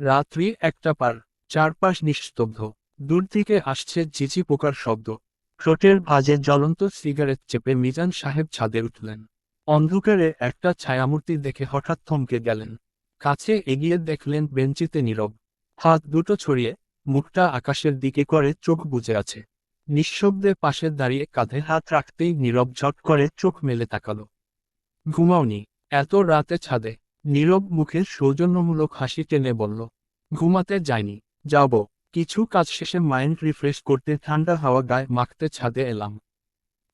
রাত্রি একটা পার, চারপাশ নিস্তব্ধ। দূর থেকে আসছে চিচি পোকার শব্দ। ঠোঁটের ভাজে জ্বলন্ত সিগারেট চেপে মিজান সাহেব ছাদে উঠলেন। অন্ধকারে একটা ছায়ামূর্তি দেখে হঠাৎ থমকে গেলেন। কাছে এগিয়ে দেখলেন বেঞ্চিতে নীরব। হাত দুটো ছড়িয়ে মুখটা আকাশের দিকে করে চোখ বুজে আছে। নিঃশব্দে পাশে দাঁড়িয়ে কাঁধে হাত রাখতেই নীরব ঝট করে চোখ মেলে তাকালো। ঘুমাওনি, এত রাতে ছাদে। নীরব মুখে সৌজন্যমূলক হাসি টেনে বলল, ঘুমাতে যাইনি, যাব। কিছু কাজ শেষে মাইন্ড রিফ্রেশ করতে ঠান্ডা হাওয়া গায়ে মাখতে ছাদে এলাম।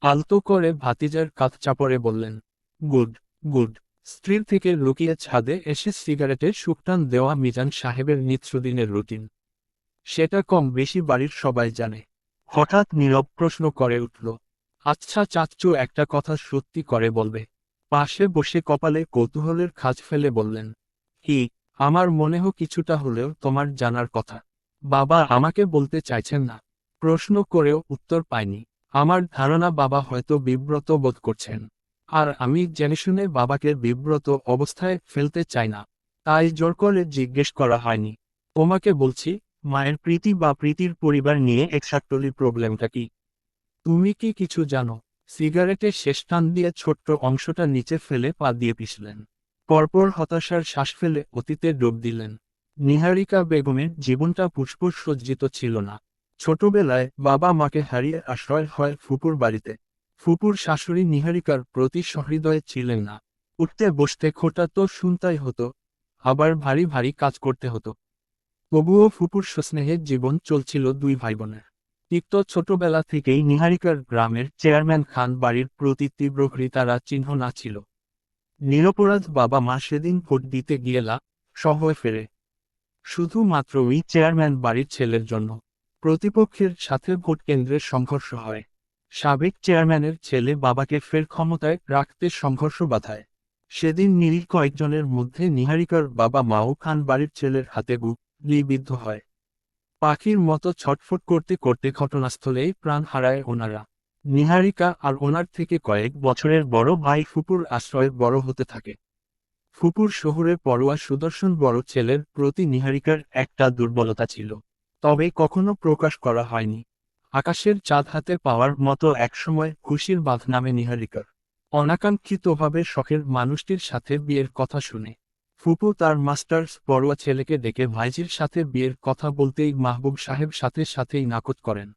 আলতো করে ভাতিজার কাঁধ চাপড়ে বললেন, গুড গুড। স্ত্রীর থেকে লুকিয়ে ছাদে এসে সিগারেটে সুকটান দেওয়া মিজান সাহেবের নিত্যদিনের রুটিন। সেটা কম বেশি বাড়ির সবাই জানে। হঠাৎ নীরব প্রশ্ন করে উঠল আচ্ছা চাচ্চু একটা কথা সত্যি করে বলবে। পাশে বসে কপালে কৌতূহলের খাজ ফেলে বললেন, কি, আমার মনেহ কিছুটা হলেও তোমার জানার কথা। বাবা আমাকে বলতে চাইছেন না। প্রশ্ন করেও উত্তর পাইনি। আমার ধারণা বাবা হয়তো বিব্রত বোধ করছেন। আর আমি জেনে শুনে বাবাকে বিব্রত অবস্থায় ফেলতে চাই না। তাই জোর করে জিজ্ঞেস করা হয়নি। তোমাকে বলছি, মায়ের প্রীতি বা প্রীতির পরিবার নিয়ে এক্সাক্টলি প্রবলেমটা কি? তুমি কি কিছু জানো? সিগারেটে শেষ টান দিয়ে ছোট্ট অংশটা নিচে ফেলে পা দিয়ে পিছলেন পরপর হতাশার শ্বাস ফেলে অতীতে ডুব দিলেন। নিহারিকা বেগমের জীবনটা পুষ্পুর সজ্জিত ছিল না। ছোটবেলায় বাবা মাকে হারিয়ে আশ্রয় হয় ফুপুর বাড়িতে। ফুপুর শাশুড়ি নিহারিকার প্রতি সহৃদয়ে ছিলেন না। উঠতে বসতে খোটা তো শুনতাই হতো, আবার ভারী ভারী কাজ করতে হতো। তবুও ফুপুর স্নেহের জীবন চলছিল দুই ভাই বোনের তিক্ত ছোটবেলা থেকেই নিহারিকার গ্রামের চেয়ারম্যান খান বাড়ির প্রতি তীব্র হৃতারা চিহ্ন না ছিল নিরপরাধ বাবা মা সেদিন ভোট দিতে গিয়েলা সহয়ে ফেরে। শুধুমাত্র ওই চেয়ারম্যান বাড়ির ছেলের জন্য। প্রতিপক্ষের সাথে ভোট কেন্দ্রের সংঘর্ষ হয়। সাবেক চেয়ারম্যানের ছেলে বাবাকে ফের ক্ষমতায় রাখতে সংঘর্ষ বাধায়। সেদিন নিরীহ কয়েকজনের মধ্যে নিহারিকার বাবা মাও খান বাড়ির ছেলের হাতে গুলিবিদ্ধ হয়। পাখির মতো ছটফট করতে করতে ঘটনাস্থলেই প্রাণ হারায় ওনারা। নিহারিকা আর ওনার থেকে কয়েক বছরের বড় ভাই ফুপুর আশ্রয়ে বড় হতে থাকে। ফুপুর শহরে পড়ুয়া সুদর্শন বড় ছেলের প্রতি নিহারিকার একটা দুর্বলতা ছিল। তবে কখনো প্রকাশ করা হয়নি। আকাশের চাঁদ হাতে পাওয়ার মতো একসময় খুশির বাঁধ নামে নিহারিকার। অনাকাঙ্ক্ষিতভাবে শখের মানুষটির সাথে বিয়ের কথা শুনে। ফুপু তার মাস্টার্স পড়ুয়া ছেলেকে ডেকে ভাইজির সাথে বিয়ের কথা বলতেই মাহবুব সাহেব সাথে সাথেই নাকচ করেন।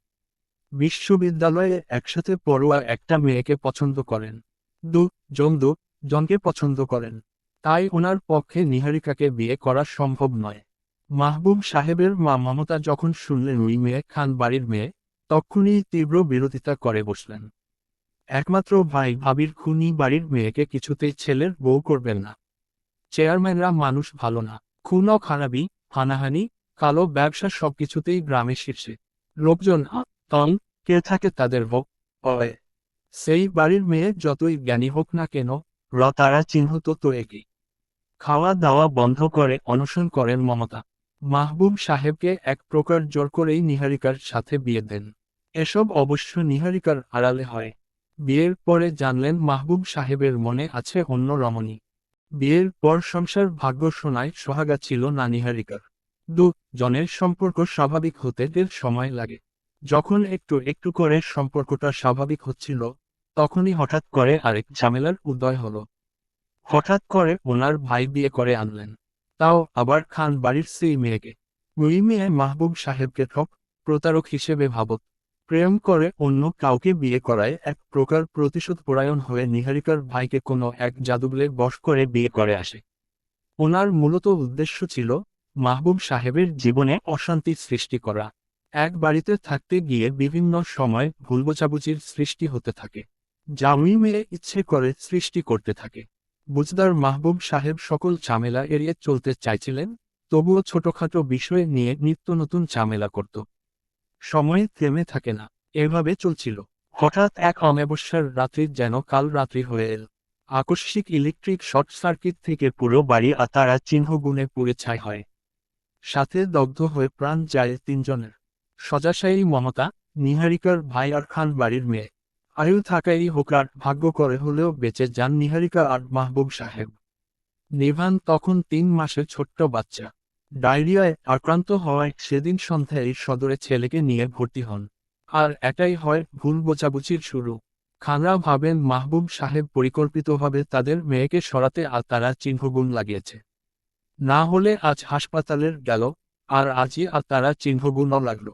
বিশ্ববিদ্যালয়ে একসাথে পড়ুয়া একটা মেয়েকে পছন্দ করেন। দু জন দু জনকে পছন্দ করেন। তাই ওনার পক্ষে নিহারিকাকে বিয়ে করা সম্ভব নয়। মাহবুব সাহেবের মা মমতা যখন শুনলেন ওই মেয়ে খান বাড়ির মেয়ে, তখনই তীব্র বিরোধিতা করে বসলেন। একমাত্র ভাই ভাবির খুনি বাড়ির মেয়েকে কিছুতেই ছেলের বউ করবেন না। চেয়ারম্যানরা মানুষ ভালো না। খুন ও খারাপি হানাহানি, কালো ব্যবসা সবকিছুতেই গ্রামে শীর্ষে। লোকজন তং, কে থাকে তাদের ভোগ? সেই বাড়ির মেয়ে যতই জ্ঞানী হোক না কেন, র, তারা চিহ্নিত তো একই। খাওয়া দাওয়া বন্ধ করে অনশন করেন মমতা। মাহবুব সাহেবকে এক প্রকার জোর করেই নিহারিকার সাথে বিয়ে দেন। এসব অবশ্য নিহারিকার আড়ালে হয়। বিয়ের পরে জানলেন মাহবুব সাহেবের মনে আছে অন্য রমণী। বিয়ের পর সংসার ভাগ্য শোনায় সোহাগা ছিল না নিহারিকার। দু জনের সম্পর্ক স্বাভাবিক হতে দের সময় লাগে। যখন একটু একটু করে সম্পর্কটা স্বাভাবিক হচ্ছিল, তখনই হঠাৎ করে আরেক ঝামেলার উদয় হলো। হঠাৎ করে ওনার ভাই বিয়ে করে আনলেন। তাও আবার খান বাড়ির সেই মেয়েকে। ওই মেয়ে মাহবুব সাহেবকে ঠক প্রতারক হিসেবে ভাবত। প্রেম করে অন্য কাউকে বিয়ে করায় এক প্রকার প্রতিশোধ পরায়ণ হয়ে নিহারিকার ভাইকে কোনো এক জাদুবলে বশ করে বিয়ে করে আসে। ওনার মূলত উদ্দেশ্য ছিল মাহবুব সাহেবের জীবনে অশান্তি সৃষ্টি করা। এক বাড়িতে থাকতে গিয়ে বিভিন্ন সময় ভুল বোঝাবুঝির সৃষ্টি হতে থাকে ওই মেয়ে ইচ্ছে করে সৃষ্টি করতে থাকে। বুঝদার মাহবুব সাহেব সকল ঝামেলা এড়িয়ে চলতে চাইছিলেন, তবুও ছোটখাটো বিষয় নিয়ে নিত্য নতুন ঝামেলা করত। সময় থেমে থাকে না। এভাবে চলছিল। হঠাৎ এক অমাবস্যার রাত্রি যেন কাল রাত্রি হয়ে এল। আকস্মিক ইলেকট্রিক শর্ট সার্কিট থেকে পুরো বাড়ি আতারা চিহ্ন গুণে পুড়ে ছাই হয়। সাথে দগ্ধ হয়ে প্রাণ যায় তিনজনের। সজাশায়ী মমতা, নিহারিকার ভাই আর খান বাড়ির মেয়ে। আয়ু থাকাই হোক আর ভাগ্য করে হলেও বেঁচে যান নিহারিকা আর মাহবুব সাহেব। নিভান তখন তিন মাসের ছোট্ট বাচ্চা। ডায়রিয়ায় আক্রান্ত হওয়ায় সেদিন সন্ধ্যায় সদরে ছেলেকে নিয়ে ভর্তি হন। আর এটাই হয় ভুল বোঝাবুঝির শুরু। খানরা ভাবেন মাহবুব সাহেব পরিকল্পিতভাবে তাদের মেয়েকে সরাতে আর তারা চিহ্নগুণ লাগিয়েছে। না হলে আজ হাসপাতালের গেল, আর আজই আর তারা চিহ্নগুণও লাগল।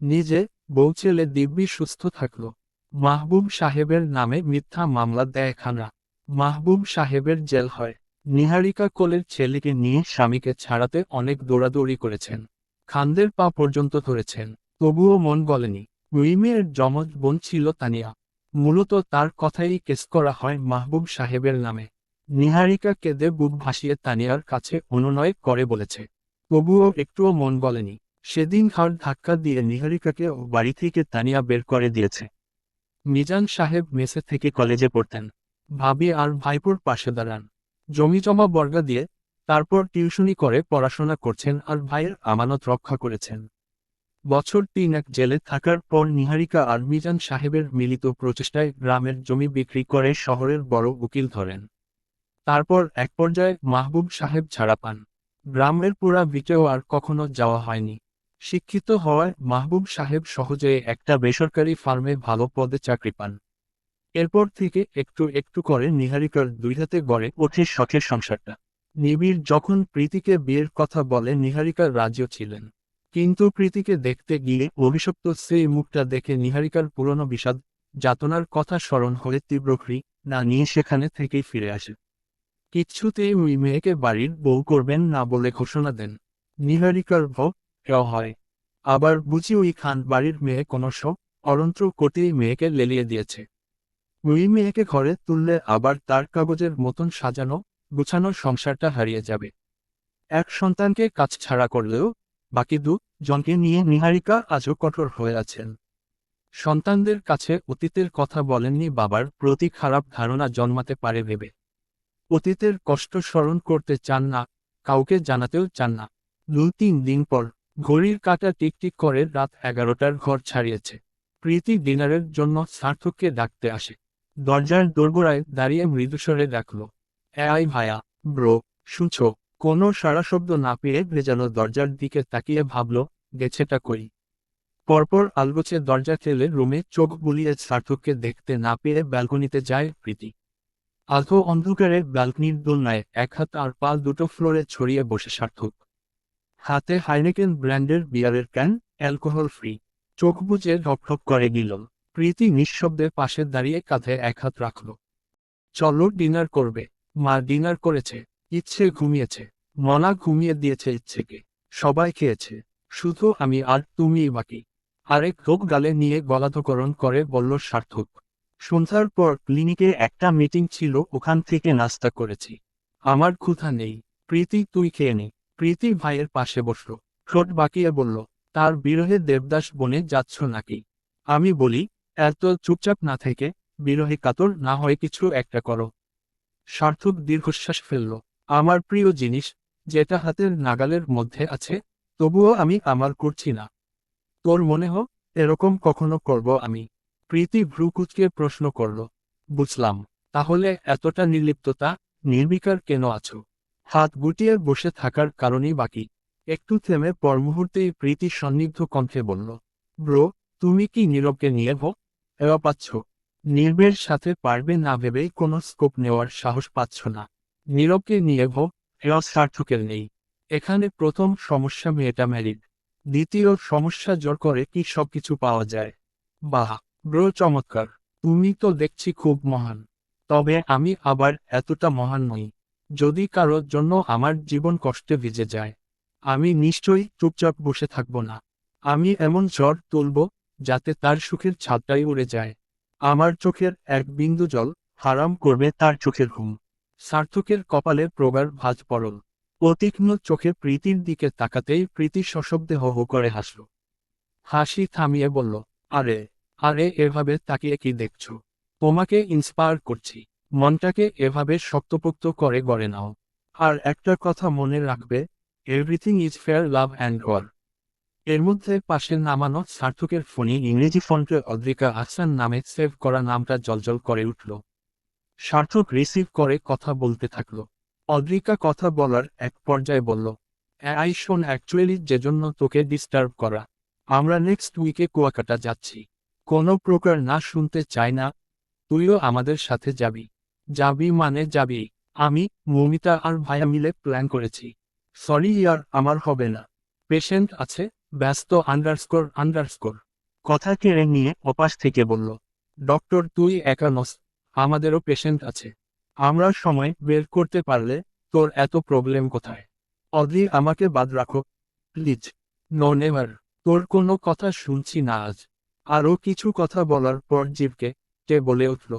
নিজে, বউ ছেলে দিব্যি সুস্থ থাকল। মাহবুব সাহেবের নামে মিথ্যা মামলা দেয় খানরা। মাহবুব সাহেবের জেল হয়। নিহারিকা কোলের ছেলেকে নিয়ে স্বামীকে ছাড়াতে অনেক দৌড়াদৌড়ি করেছেন। খানদের পা পর্যন্ত ধরেছেন। তবুও মন গলেনি। উইমের জমজ বোন ছিল তানিয়া। মূলত তার কথাই কেস করা হয় মাহবুব সাহেবের নামে। নিহারিকা কেঁদে বুক ভাসিয়ে তানিয়ার কাছে অনুনয় করে বলেছে। তবুও একটুও মন গলেনি। সেদিন ঘর ধাক্কা দিয়ে নিহারিকাকে বাড়ি থেকে তানিয়া বের করে দিয়েছে। মিজান সাহেব মেসে থেকে কলেজে পড়তেন। ভাবি আর ভাইপুর পাশে দাঁড়ান। জমি জমা বর্গা দিয়ে তারপর টিউশনি করে পড়াশোনা করছেন আর ভাইয়ের আমানত রক্ষা করেছেন। বছর তিন এক জেলে থাকার পর নিহারিকা আর মিজান সাহেবের মিলিত প্রচেষ্টায় গ্রামের জমি বিক্রি করে শহরের বড় উকিল ধরেন। তারপর এক পর্যায়ে মাহবুব সাহেব ছাড়া পান। গ্রামের পুরা বিটেও আর কখনো যাওয়া হয়নি। শিক্ষিত হওয়ায় মাহবুব সাহেব সহজে একটা বেসরকারি ফার্মে ভালো পদে চাকরি পান। এরপর থেকে একটু একটু করে নিহারিকার দুই হাতে গড়ে ওঠে শখের সংসারটা। নিবিড় যখন প্রীতিকে বিয়ের কথা বলে নিহারিকার রাজ্য ছিলেন। কিন্তু প্রীতিকে দেখতে গিয়ে অভিশপ্ত সেই মুখটা দেখে নিহারিকার পুরনো বিষাদ, যাতনার কথা স্মরণ হয়ে তীব্রক্রি না নিয়ে সেখানে থেকেই ফিরে আসে। কিচ্ছুতেই ওই মেয়েকে বাড়ির বউ করবেন না বলে ঘোষণা দেন। নিহারিকার ভোগ হয়। আবার বুঝি ওই খান বাড়ির মেয়ে কোনো সব অরন্ত্র করতেই মেয়েকে লেলিয়ে দিয়েছে। ওই মেয়েকে ঘরে তুললে আবার তার কাগজের মতন সাজানো, গুছানো সংসারটা হারিয়ে যাবে। এক সন্তানকে কাজ ছাড়া করলেও বাকি দু জনকে নিয়ে নিহারিকা আজও কঠোর হয়ে আছেন। সন্তানদের কাছে অতীতের কথা বলেননি বাবার প্রতি খারাপ ধারণা জন্মাতে পারে ভেবে। অতীতের কষ্ট স্মরণ করতে চান না, কাউকে জানাতেও চান না। দু তিন দিন পর ঘড়ির কাটা টিকটিক করে রাত এগারোটার ঘর ছাড়িয়েছে। প্রীতি ডিনারের জন্য সার্থককে ডাকতে আসে। দরজার দোরগোড়ায় দাঁড়িয়ে মৃদুস্বরে ডাকল আই ভায়া, ব্রো, শুনছ? কোনো সারা শব্দ না পেয়ে ভেজানো দরজার দিকে তাকিয়ে ভাবল, গেছেটা করি পরপর আলগোছে দরজা ঠেলে রুমে চোখ বুলিয়ে সার্থককে দেখতে না পেয়ে ব্যালকনিতে যায় প্রীতি। আধো অন্ধকারে ব্যালকনির দোলনায় এক হাত আর পা দুটো ফ্লোরে ছড়িয়ে বসে সার্থক। হাতে হাইনেকেন ব্র্যান্ডের বিয়ারের ক্যান অ্যালকোহল ফ্রি চোখ বুঝে ঢপঢপ করে গিল প্রীতি নিঃশব্দে পাশে দাঁড়িয়ে কাঁধে এক হাত রাখল। চলো ডিনার করবে। মা ডিনার করেছে। ইচ্ছে ঘুমিয়েছে। মনা ঘুমিয়ে দিয়েছে ইচ্ছেকে। সবাই খেয়েছে। শুধু আমি আর তুমিই বাকি। আরেক লোক গালে নিয়ে গলাধকরণ করে বলল সার্থক, সন্ধ্যার পর ক্লিনিকে একটা মিটিং ছিল, ওখান থেকে নাস্তা করেছি। আমার ক্ষুধা নেই। প্রীতি, তুই খেয়ে নে। প্রীতি ভাইয়ের পাশে বসল। ঠোঁট বাকিয়ে বলল, তার বিরহে দেবদাস বনে যাচ্ছ নাকি? আমি বলি এত চুপচাপ না থেকে বিরহে কাতর না হয় কিছু একটা করো। সার্থক দীর্ঘশ্বাস ফেলল। আমার প্রিয় জিনিস, যেটা হাতের নাগালের মধ্যে আছে, তবুও আমি আমার করছি না। তোর মনে হোক এরকম কখনো করব আমি? প্রীতি ভ্রুকুচকে প্রশ্ন করল। বুঝলাম। তাহলে এতটা নির্লিপ্ততা, নির্বিকার কেন আছো? হাত গুটিয়ে বসে থাকার কারণেই বাকি একটু থেমে পর মুহূর্তেই প্রীতি সন্নিগ্ধ কণ্ঠে বলল, ব্রো, তুমি কি নীরবকে নিয়ে ভো? এওয়া পাচ্ছ নির্বের সাথে পারবে না ভেবেই কোনো স্কোপ নেওয়ার সাহস পাচ্ছ না। নীরবকে নিয়ে ভো সার্থকের নেই। এখানে প্রথম সমস্যা মেয়েটা ম্যারিড দ্বিতীয় সমস্যা জোর করে কি সবকিছু পাওয়া যায়? বাহ ব্রো চমৎকার। তুমি তো দেখছি খুব মহান। তবে আমি আবার এতটা মহান নই। যদি কারোর জন্য আমার জীবন কষ্টে ভিজে যায়, আমি নিশ্চয়ই চুপচাপ বসে থাকব না। আমি এমন জ্বর তুলব যাতে তার সুখের ছাদটাই উড়ে যায়। আমার চোখের এক বিন্দু জল হারাম করবে তার চোখের ঘুম। সার্থকের কপালে প্রগাঢ় ভাজ পড়ল। অতীক্ষ্ণ চোখে প্রীতির দিকে তাকাতেই প্রীতি সশব্দে হো হো করে হাসল। হাসি থামিয়ে বলল, আরে আরে, এভাবে তাকিয়ে কি দেখছ? তোমাকে ইন্সপায়ার করছি। মনটাকে এভাবে শক্তপোক্ত করে গড়ে নাও। আর একটা কথা মনে রাখবে everything is fair love and war এর মধ্যে পাশে নামানো সার্থকের ফোনে ইংরেজি ফন্টে অদ্রিকা আহসান নামে সেভ করা নামটা জলজল করে উঠল। সার্থক রিসিভ করে কথা বলতে থাকল। অদ্রিকা কথা বলার এক পর্যায়ে বলল আই শোন, অ্যাকচুয়ালি যে জন্য তোকে ডিস্টার্ব করা, আমরা নেক্সট উইকে কুয়াকাটা যাচ্ছি। কোনো প্রকার না শুনতে চাই না। তুইও আমাদের সাথে যাবি। যাবি মানে যাবি। আমি, মমিতা আর ভাইয়া মিলে প্ল্যান করেছি। সরি ইয়ার, আমার হবে না। পেশেন্ট আছে? ব্যস্ত আন্ডারস্কোর আন্ডারস্কোর কথা কেড়ে নিয়ে ওপাশ থেকে বলল ডক্টর তুই একা নস আমাদেরও পেশেন্ট আছে। আমরা সময় বের করতে পারলে তোর এত প্রবলেম কোথায়? অদ্রি আমাকে বাদ রাখো প্লিজ নো নেভার তোর কোনো কথা শুনছি না আজ। আরও কিছু কথা বলার পর জীবকে কে বলে উঠল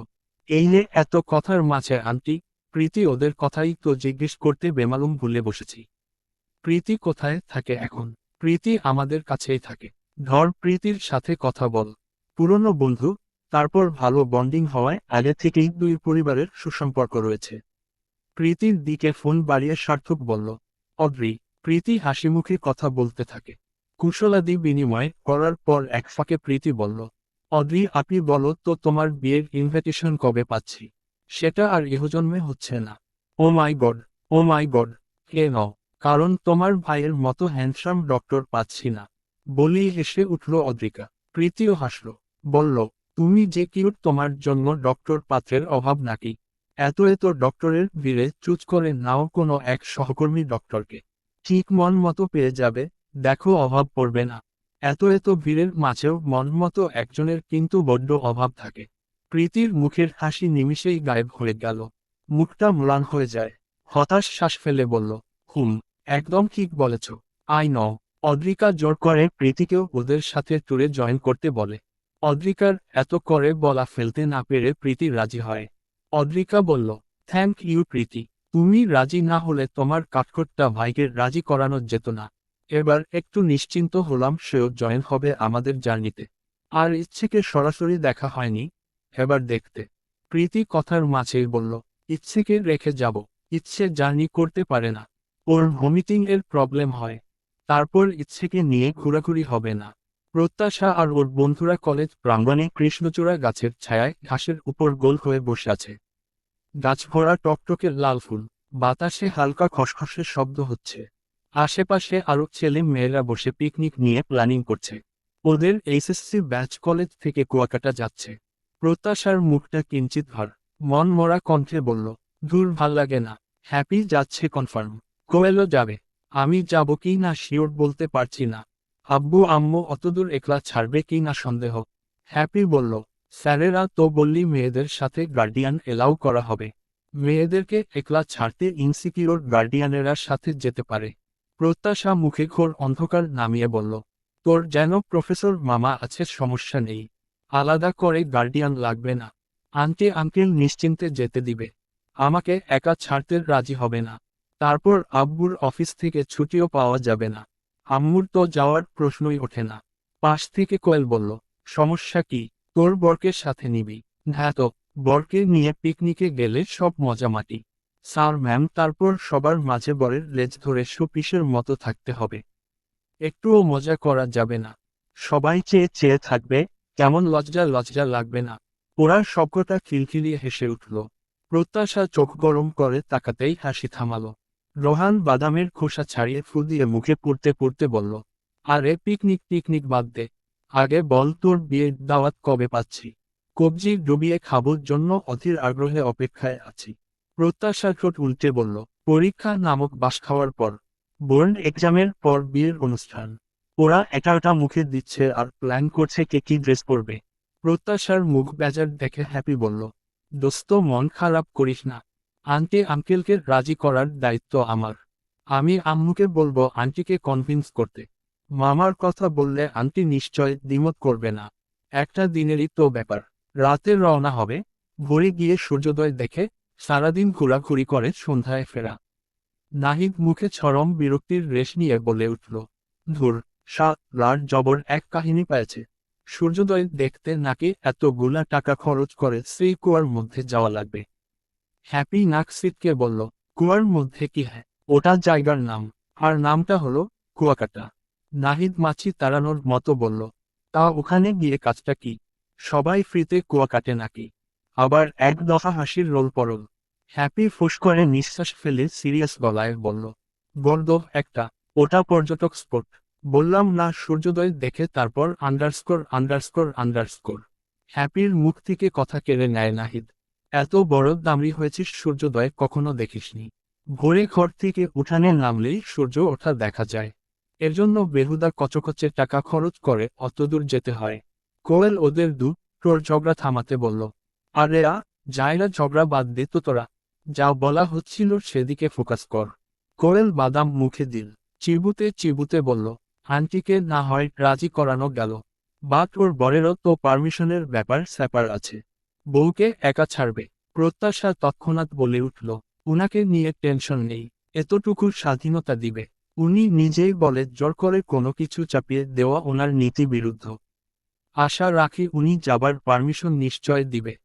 এই নে এত কথার মাঝে আন্টি প্রীতি ওদের কথাই তো জিজ্ঞেস করতে বেমালুম ভুলে বসেছি। প্রীতি কোথায় থাকে এখন? প্রীতি আমাদের কাছেই থাকে। ধর প্রীতির সাথে কথা বল। পুরনো বন্ধু, তারপর ভালো বন্ডিং হওয়ায় আগে থেকেই দুই পরিবারের সুসম্পর্ক রয়েছে। প্রীতির দিকে ফোন বাড়িয়ে সার্থক বলল, অদ্রি, প্রীতি হাসিমুখে কথা বলতে থাকে। কুশলাদি বিনিময় করার পর এক ফাঁকে প্রীতি বলল, অদ্রি, আপনি বলো তো তোমার বিয়ের ইনভিটেশন কবে পাচ্ছি? সেটা আর ইহজন্মে হচ্ছে না। ও মাই গড, ও মাই গড, কে ন কারণ তোমার ভাইয়ের মতো হ্যান্ডসাম ডক্টর পাচ্ছি না। বলি হেসে উঠল অদ্রিকা। প্রীতিও হাসল। বলল, তুমি যে কিউট তোমার জন্য ডক্টর পাত্রের অভাব নাকি? এত এত ডক্টরের ভিড়ে চুজ করে নাও কোনো এক সহকর্মী ডক্টরকে ঠিক মন মতো পেয়ে যাবে, দেখো অভাব পড়বে না। এত এত ভিড়ের মাঝেও মন মতো একজনের কিন্তু বড্ড অভাব থাকে। প্রীতির মুখের হাসি নিমিষেই গায়েব হয়ে গেল। মুখটা ম্লান হয়ে যায়। হতাশ শ্বাস ফেলে বলল, হুম একদম ঠিক বলেছ। আই ন, অদ্রিকা জোর করে প্রীতিকেও ওদের সাথে ট্যুরে জয়েন করতে বলে। অদ্রিকার এত করে বলা ফেলতে না পেরে প্রীতি রাজি হয়। অদ্রিকা বলল থ্যাংক ইউ প্রীতি। তুমি রাজি না হলে তোমার কাঠখোট্টা ভাইকে রাজি করানো যেত না। এবার একটু নিশ্চিন্ত হলাম সেও জয়েন হবে আমাদের জার্নিতে। আর ইচ্ছেকে সরাসরি দেখা হয়নি। এবার দেখতে। প্রীতি কথার মাঝেই বলল, ইচ্ছেকে রেখে যাব। ইচ্ছে জার্নি করতে পারে না। ওর ভমিটিং এর প্রবলেম হয়। তারপর ইচ্ছেকে নিয়ে ঘোরাঘুরি হবে না। প্রত্যাশা আর ওর বন্ধুরা কলেজ প্রাঙ্গণে কৃষ্ণচূড়া গাছের ছায়ায় ঘাসের উপর গোল হয়ে বসে আছে। গাছ ভরা টকটকে লাল ফুল, বাতাসে হালকা খসখসের শব্দ হচ্ছে। আশেপাশে আরও ছেলে মেয়েরা বসে পিকনিক নিয়ে প্ল্যানিং করছে। ওদের এইচএসসি ব্যাচ কলেজ থেকে কুয়াকাটা যাচ্ছে। প্রত্যাশার মুখটা কিঞ্চিত ভার। মন মরা কণ্ঠে বলল দূর ভালো লাগে না। হ্যাপি যাচ্ছে কনফার্ম কোয়েলও যাবে। আমি যাব কি না শিওর বলতে পারছি না। আব্বু, আম্মু অতদূর একলা ছাড়বে কি না সন্দেহ। হ্যাপি বলল, স্যারেরা তো বললি মেয়েদের সাথে গার্ডিয়ান এলাও করা হবে। মেয়েদেরকে একলা ছাড়তে ইনসিকিউর গার্ডিয়ানেরা সাথে যেতে পারে। প্রত্যাশা মুখে ঘোর অন্ধকার নামিয়ে বলল, তোর যেন প্রফেসর মামা আছে, সমস্যা নেই। আলাদা করে গার্ডিয়ান লাগবে না। আন্টি, আঙ্কেল নিশ্চিন্তে যেতে দিবে। আমাকে একা ছাড়তে রাজি হবে না। তারপর আব্বুর অফিস থেকে ছুটিও পাওয়া যাবে না। আম্মুর তো যাওয়ার প্রশ্নই ওঠে না। পাশ থেকে কোয়েল বলল, সমস্যা কি? তোর বরকের সাথে নিবি? হ্যাঁ তো, বরকে নিয়ে পিকনিকে গেলে সব মজা মাটি। স্যার ম্যাম, তারপর সবার মাঝে বরের লেজ ধরে সুপিসের মতো থাকতে হবে। একটুও মজা করা যাবে না। সবাই চেয়ে চেয়ে থাকবে, কেমন লজ্জা লজ্জা লাগবে না। ওরা সবকটা খিলখিলিয়ে হেসে উঠল। প্রত্যাশা চোখ গরম করে তাকাতেই হাসি থামালো। রোহান বাদামের খোসা ছাড়িয়ে ফু দিয়ে মুখে পড়তে পড়তে বলল, আরে পিকনিক পিকনিক বাদ দে। আগে বল তোর বিয়ের দাওয়াত কবে পাচ্ছি? কবজি ডুবিয়ে খাবোর জন্য অধীর আগ্রহে অপেক্ষায় আছি। প্রত্যাশা ঠোঁট উল্টে বলল, পরীক্ষা নামক বাস খাওয়ার পর, বোর্ড এক্সামের পর বিয়ের অনুষ্ঠান। ওরা একাটা মুখে দিচ্ছে আর প্ল্যান করছে কে কি ড্রেস পরবে। প্রত্যাশার মুখ বেজার দেখে হ্যাপি বলল, দোস্ত, মন খারাপ করিস না। আন্টি আঙ্কেলকে রাজি করার দায়িত্ব আমার। আমি আম্মুকে বলব আন্টিকে কনভিন্স করতে। মামার কথা বললে আন্টি নিশ্চয় দ্বিমত করবে না। একটা দিনেরই তো ব্যাপার। রাতে রওনা হবে। ভোরে গিয়ে সূর্যোদয় দেখে সারাদিন ঘোরাঘুরি করে সন্ধ্যায় ফেরা। নাহিদ মুখে চরম বিরক্তির রেশ নিয়ে বলে উঠল, ধুর, সাত লাট জবর এক কাহিনী পেয়েছে। সূর্যোদয় দেখতে নাকি এতগুলা টাকা খরচ করে সেই কুয়ার মধ্যে যাওয়া লাগবে। হ্যাপি নাকসিদকে বলল, কুয়ার মধ্যে কি হ্যাঁ ওটা জায়গার নাম। আর নামটা হলো কুয়াকাটা। নাহিদ মাছি তাড়ানোর মতো বলল, তা ওখানে গিয়ে কাজটা কি? সবাই ফ্রিতে কুয়া কাটে নাকি? আবার এক দফা হাসির রোল পরল। হ্যাপি ফুস করে নিঃশ্বাস ফেলে সিরিয়াস গলায় বলল গর্দ একটা, ওটা পর্যটক স্পট। বললাম না, সূর্যোদয় দেখে তারপর আন্ডারস্কোর আন্ডারস্কোর আন্ডারস্কোর হ্যাপির মুখ থেকে কথা কেড়ে নেয় নাহিদ। এত বড় দামড়ি হয়েছিস সূর্যোদয় কখনো দেখিসনি। ভোরে ঘর থেকে উঠানে নামলেই সূর্য ওঠা দেখা যায়। এর জন্য বেহুদা কচকচে টাকা খরচ করে অতদূর যেতে হয়। কোয়েল ওদের দু তোর ঝগড়া থামাতে বলল, আরে আ জায়রা ঝগড়া বাদ দে তো তোরা। যা বলা হচ্ছিল সেদিকে ফোকাস কর। কোয়েল বাদাম মুখে দিল, চিবুতে চিবুতে বলল, আন্টিকে না হয় রাজি করানো গেল। বা তোর বরেরও তো পারমিশনের ব্যাপার স্যাপার আছে। বউকে একা ছাড়বে। প্রত্যাশা তৎক্ষণাৎ বলে উঠল, উনাকে নিয়ে টেনশন নেই, এতটুকু স্বাধীনতা দিবে। উনি নিজেই বলে, জোর করে কোনো কিছু চাপিয়ে দেওয়া ওনার নীতি বিরুদ্ধ। আশা রাখি উনি যাবার পারমিশন নিশ্চয় দিবে।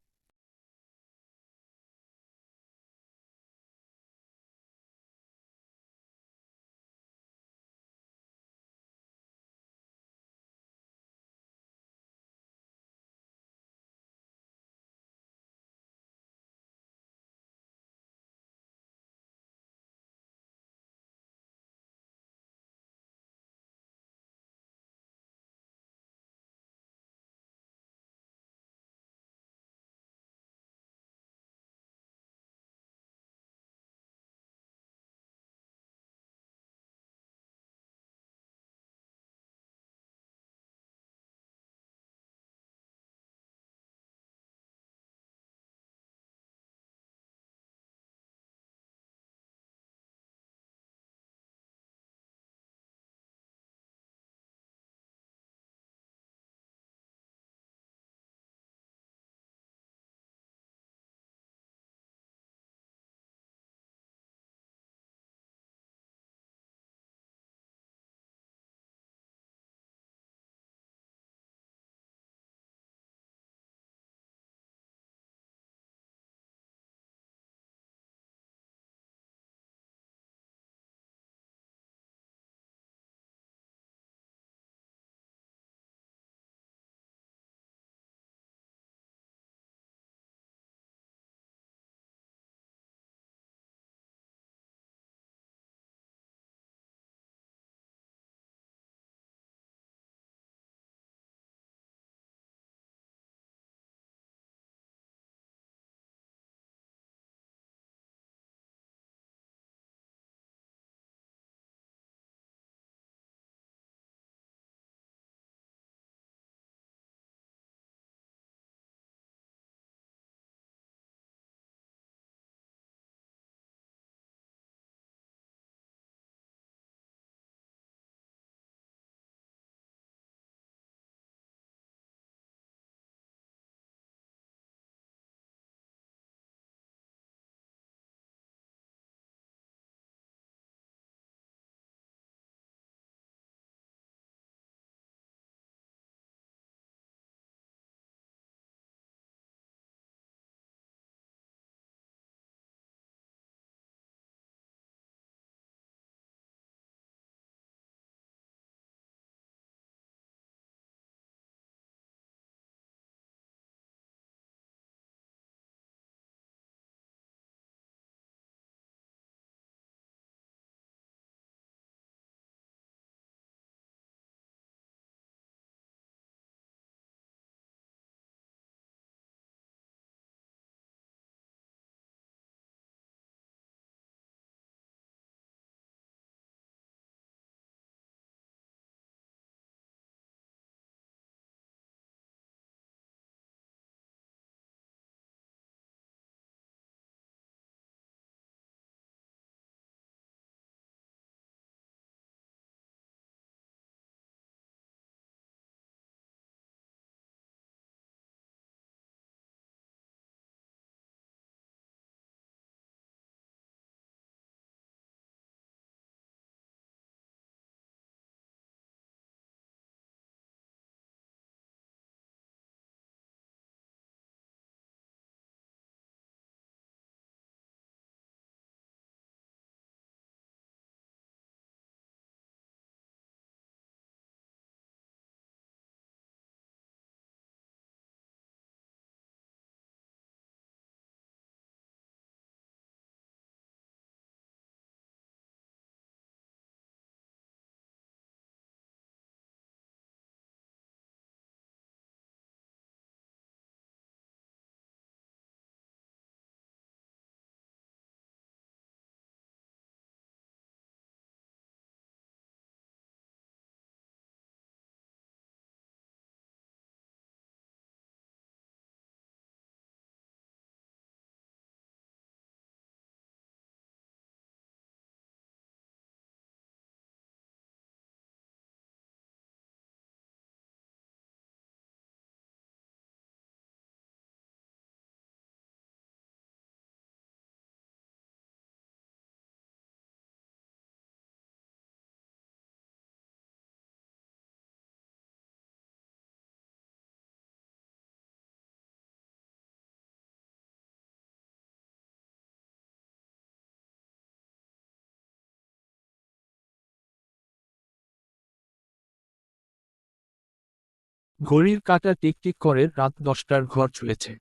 ঘড়ির কাঁটা টিকটিক করে রাত দশটার ঘর ছুঁয়েছে।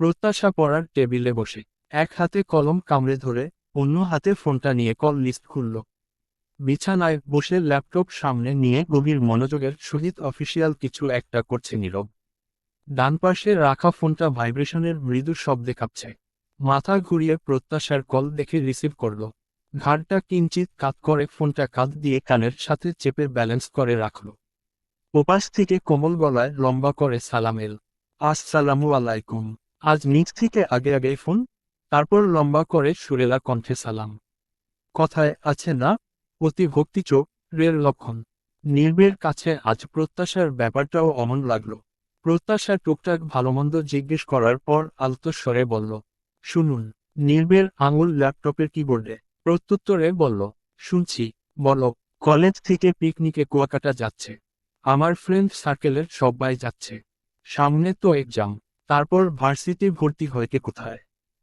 প্রত্যাশা পড়ার টেবিলে বসে, এক হাতে কলম কামড়ে ধরে, অন্য হাতে ফোনটা নিয়ে কল লিস্ট খুলল। বিছানায় বসে ল্যাপটপ সামনে নিয়ে গভীর মনোযোগের সহিত অফিসিয়াল কিছু একটা করছে নীরব। ডান পাশে রাখা ফোনটা ভাইব্রেশনের মৃদু শব্দে কাঁপছে। মাথা ঘুরিয়ে প্রত্যাশার কল দেখে রিসিভ করল। ঘাড়টা কিঞ্চিত কাত করে ফোনটা কাঁধ দিয়ে কানের সাথে চেপে ব্যালেন্স করে রাখল। ওপাশ থেকে কোমল গলায় লম্বা করে সালাম এল। আসসালামু আলাইকুম। আজ নিচ থেকে আগে আগে ফোন, তারপর লম্বা করে সুরেলা কণ্ঠে সালাম। কথায় আছে না, অতি ভক্তি চোখ রের লক্ষণ। নির্বের কাছে আজ প্রত্যাশার ব্যাপারটাও অমন লাগল। প্রত্যাশা টুকটাক ভালোমন্দ জিজ্ঞেস করার পর আলতো স্বরে বলল, শুনুন নির্বের আঙুল ল্যাপটপের কিবোর্ডে। প্রত্যুত্তরে বলল, শুনছি, বলো, কলেজ থেকে পিকনিকে কুয়াকাটা যাচ্ছে। আমার ফ্রেন্ড সার্কেলের সবাই যাচ্ছে। সামনে তো এক্সাম তারপর ভার্সিটি ভর্তি হয়েছে কোথায়?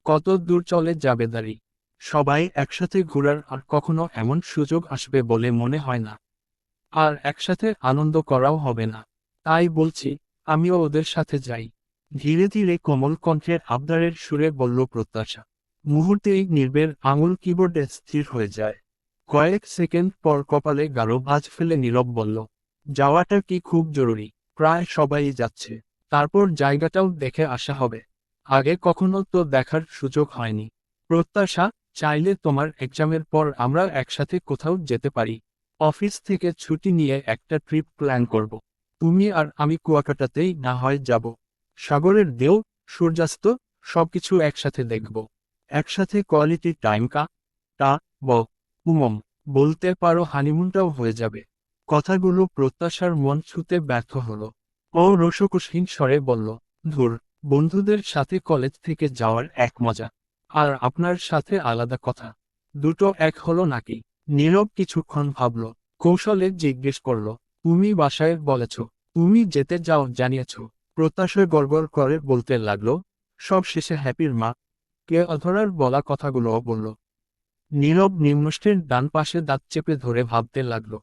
কত দূর চলে যাবে দাঁড়ি? সবাই একসাথে ঘোরার আর কখনো এমন সুযোগ আসবে বলে মনে হয় না। আর একসাথে আনন্দ করাও হবে না। তাই বলছি, আমিও ওদের সাথে যাই। ধীরে ধীরে কোমল কণ্ঠের আবদারের সুরে বলল প্রত্যাশা। মুহূর্তেই নির্বের আঙুল কিবোর্ডে স্থির হয়ে যায়। কয়েক সেকেন্ড পর কপালে গাঢ় ভাঁজ ফেলে নীরব বলল যাওয়াটা কি খুব জরুরি, প্রায় সবাই যাচ্ছে। তারপর জায়গাটাও দেখে আসা হবে। আগে কখনো তো দেখার সুযোগ হয়নি। প্রত্যাশা, চাইলে তোমার এক্সামের পর আমরা একসাথে কোথাও যেতে পারি। অফিস থেকে ছুটি নিয়ে একটা ট্রিপ প্ল্যান করব। তুমি আর আমি কুয়াকাটাতেই না হয় যাব। সাগরের দেও সূর্যাস্ত, সবকিছু একসাথে দেখব। একসাথে কোয়ালিটি টাইম কা টা ব উমম বলতে পারো হানিমুনটাও হয়ে যাবে। কথাগুলো প্রত্যাশার মন ছুতে ব্যর্থ হল। ও রসকুশহীন স্বরে বলল, ধুর, বন্ধুদের সাথে কলেজ থেকে যাওয়ার এক মজা। আর আপনার সাথে আলাদা কথা। দুটো এক হলো নাকি? নীরব কিছুক্ষণ ভাবল, কৌশলে জিজ্ঞেস করল, তুমি বাসায় বলেছ, তুমি যেতে যাও জানিয়েছ। প্রত্যাশায় গড়গড় করে বলতে লাগল সব শেষে হ্যাপির মা, কে অধরার বলা কথাগুলোও বলল। নীরব নিম্নষ্টের ডান পাশে দাঁত চেপে ধরে ভাবতে লাগল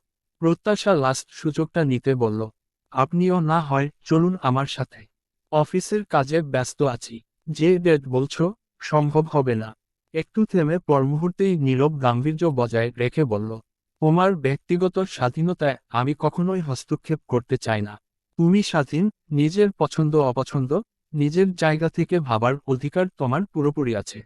প্রত্যাশা লাস্ট সুযোগটা নিতে বলল, আপনিও না হয়, চলুন আমার সাথে। অফিসের কাজে ব্যস্ত আছি। যে ডেট বলছ, সম্ভব হবে না। একটু থেমে পর মুহূর্তেই নীরব গাম্ভীর্য বজায় রেখে বলল, তোমার ব্যক্তিগত স্বাধীনতায় আমি কখনোই হস্তক্ষেপ করতে চাই না। তুমি স্বাধীন, নিজের পছন্দ, অপছন্দ, নিজের জায়গা থেকে ভাবার অধিকার তোমার পুরোপুরি আছে।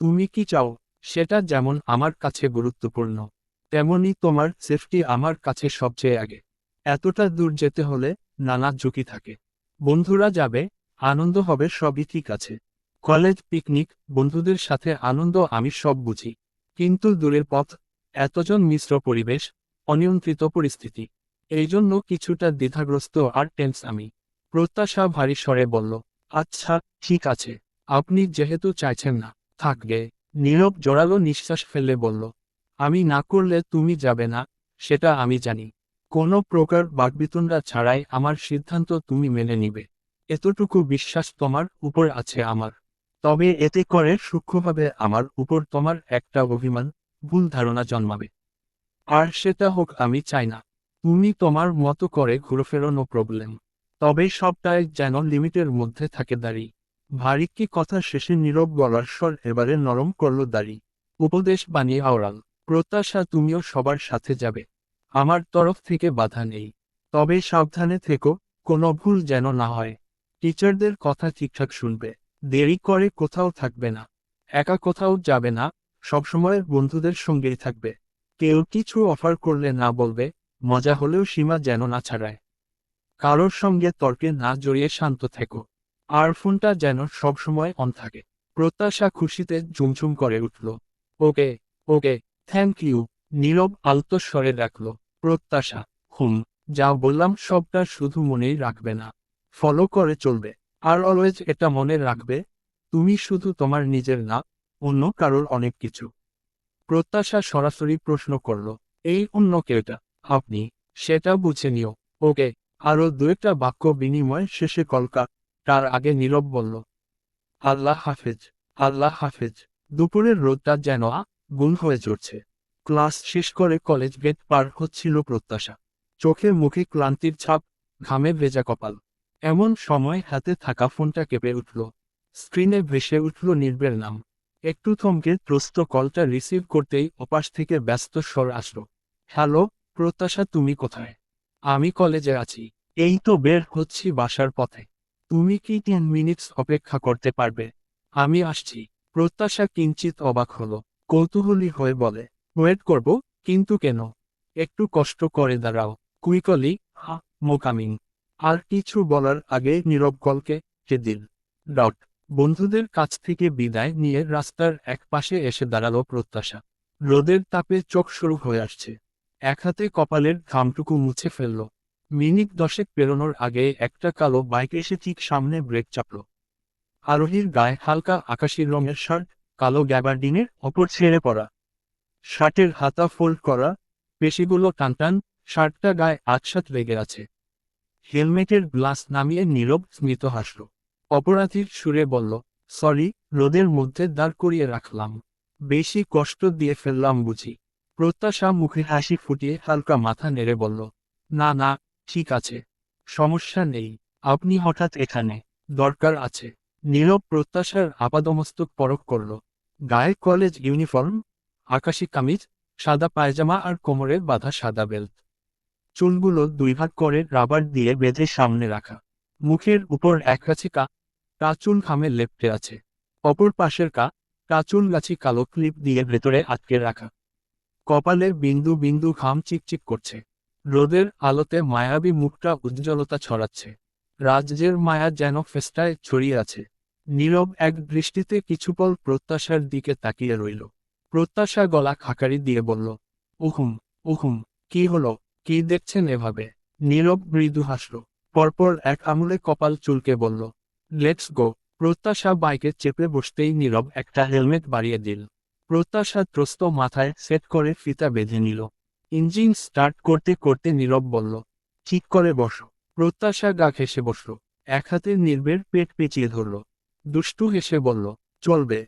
তুমি কি চাও, সেটা যেমন আমার কাছে গুরুত্বপূর্ণ। তেমনি তোমার সেফটি আমার কাছে সবচেয়ে আগে। এতটা দূর যেতে হলে নানা ঝুঁকি থাকে। বন্ধুরা যাবে, আনন্দ হবে, সবই ঠিক আছে। কলেজ পিকনিক বন্ধুদের সাথে আনন্দ আমি সব বুঝি। কিন্তু দূরের পথ, এতজন মিশ্র পরিবেশ, অনিয়ন্ত্রিত পরিস্থিতি। এই জন্য কিছুটা দ্বিধাগ্রস্ত আর টেন্স আমি। প্রত্যাশা ভারী স্বরে বলল আচ্ছা ঠিক আছে। আপনি যেহেতু চাইছেন না, থাকবে। নীরব জোরালো নিঃশ্বাস ফেলে বলল আমি না করলে তুমি যাবে না, সেটা আমি জানি। কোনো প্রকার বাকবিতণ্ডা ছাড়াই আমার সিদ্ধান্ত তুমি মেনে নিবে। এতটুকু বিশ্বাস তোমার উপর আছে আমার। তবে এতে করে সূক্ষ্মভাবে আমার উপর তোমার একটা অভিমান, ভুল ধারণা জন্মাবে। আর সেটা হোক, আমি চাই না। তুমি তোমার মতো করে ঘুরে নো প্রবলেম তবে সবটাই যেন লিমিটের মধ্যে থাকে দাঁড়ি। ভারী কি কথা শেষে নীরব গলার স্বর এবারে নরম করল দাড়ি। উপদেশ বানিয়ে আওড়াল। প্রত্যাশা তুমিও সবার সাথে যাবে। আমার তরফ থেকে বাধা নেই। তবে সাবধানে থেকো, কোনো ভুল যেন না হয়। টিচারদের কথা ঠিকঠাক শুনবে। দেরি করে কোথাও থাকবে না। একা কোথাও যাবে না। সবসময় বন্ধুদের সঙ্গেই থাকবে। কেউ কিছু অফার করলে না বলবে, মজা হলেও সীমা যেন না ছাড়ায়। কারোর সঙ্গে তর্কে না জড়িয়ে শান্ত থেকো। আর ফোনটা যেন সবসময় অন থাকে। প্রত্যাশা খুশিতে ঝুমঝুম করে উঠল। ওকে ওকে। থ্যাংক ইউ নীরব আলতো স্বরে রাখল প্রত্যাশা। হুম। যা বললাম সবটা শুধু মনেই রাখবে না। ফলো করে চলবে। আর অলওয়েজ এটা মনে রাখবে, তুমি শুধু তোমার নিজের না, অন্য কারোর অনেক কিছু। প্রত্যাশা সরাসরি প্রশ্ন করল, এই অন্য কেউটা? আপনি? সেটা বুঝে নিও। ওকে আরও দু একটা বাক্য বিনিময় শেষে কলকা তার আগে নীরব বলল, আল্লাহ হাফেজ আল্লাহ হাফেজ। দুপুরের রোদটা যেন গুণ হয়ে চড়ছে ক্লাস শেষ করে কলেজ গেট পার হচ্ছিল প্রত্যাশা। চোখে মুখে ক্লান্তির ছাপ, ঘামে ভেজা কপাল। এমন সময় হাতে থাকা ফোনটা কেঁপে উঠল। স্ক্রিনে ভেসে উঠল নির্বের নাম। একটু থমকে প্রস্ত কলটা রিসিভ করতেই ওপাশ থেকে ব্যস্ত স্বর আসলো। হ্যালো, প্রত্যাশা, তুমি কোথায়? আমি কলেজে আছি। এই তো বের হচ্ছি বাসার পথে। তুমি কি টেন মিনিটস অপেক্ষা করতে পারবে? আমি আসছি। প্রত্যাশা কিঞ্চিত অবাক হলো। কৌতূহলী হয়ে বলে, ওয়েট করব, কিন্তু কেন? একটু কষ্ট করে দাঁড়াও। কুইকলি হা মোকামিং আর কিছু বলার আগে নীরব কলকে দিল ডট বন্ধুদের কাছ থেকে বিদায় নিয়ে রাস্তার এক পাশে এসে দাঁড়াল প্রত্যাশা। রোদের তাপে চোখ শুরু হয়ে আসছে। এক হাতে কপালের ঘামটুকু মুছে ফেলল। মিনিট দশেক পেরোনোর আগে একটা কালো বাইক এসে ঠিক সামনে ব্রেক চাপল। আরোহীর গায়ে হালকা আকাশি রঙের শার্ট কালো গ্যাবার্ডিনের অপর ছেড়ে পড়া। শার্টের হাতা ফোল্ড করা, পেশিগুলো টানটান, শার্টটা গায়ে আটসাত লেগে আছে। হেলমেটের গ্লাস নামিয়ে নীরব স্মিত হাসল। অপরাধীর সুরে বলল, সরি, রোদের মধ্যে দাঁড় করিয়ে রাখলাম। বেশি কষ্ট দিয়ে ফেললাম বুঝি। প্রত্যাশা মুখে হাসি ফুটিয়ে হালকা মাথা নেড়ে বলল, না না, ঠিক আছে। সমস্যা নেই। আপনি হঠাৎ এখানে। দরকার আছে। নীরব প্রত্যাশার আপাদমস্তক পরক করল। গায়ে কলেজ ইউনিফর্ম, আকাশি কামিজ, সাদা পায়জামা আর কোমরে বাঁধা সাদা বেল্ট। চুলগুলো দুই ভাগ করে রাবার দিয়ে বেঁধে সামনে রাখা। মুখের উপর এক একগাছি কা কাচুল ঘামে লেপটে আছে। অপর পাশের কা কাচুল গাছি কালো ক্লিপ দিয়ে ভেতরে আটকে রাখা। কপালে বিন্দু বিন্দু ঘাম চিকচিক করছে। রোদের আলোতে মায়াবী মুখটা উজ্জ্বলতা ছড়াচ্ছে। রাজ্যের মায়া যেন ফেস্টায় ছড়িয়ে আছে। নীরব এক দৃষ্টিতে কিছুপল প্রত্যাশার দিকে তাকিয়ে রইল। প্রত্যাশা গলা খাকারি দিয়ে বলল, উহুম উহুম, কি হলো? কি দেখছেন এভাবে? নীরব মৃদু হাসল। পরপর এক আঙুলে কপাল চুলকে বলল, লেটস গো। প্রত্যাশা বাইকে চেপে বসতেই নীরব একটা হেলমেট বাড়িয়ে দিল। প্রত্যাশা ত্রস্ত মাথায় সেট করে ফিতা বেঁধে নিল। ইঞ্জিন স্টার্ট করতে করতে নীরব বলল, ঠিক করে বসো। প্রত্যাশা গা ঘেসে বসল। এক হাতে নির্বের পেট পেঁচিয়ে ধরল। দুষ্টু হেসে বলল চলবে।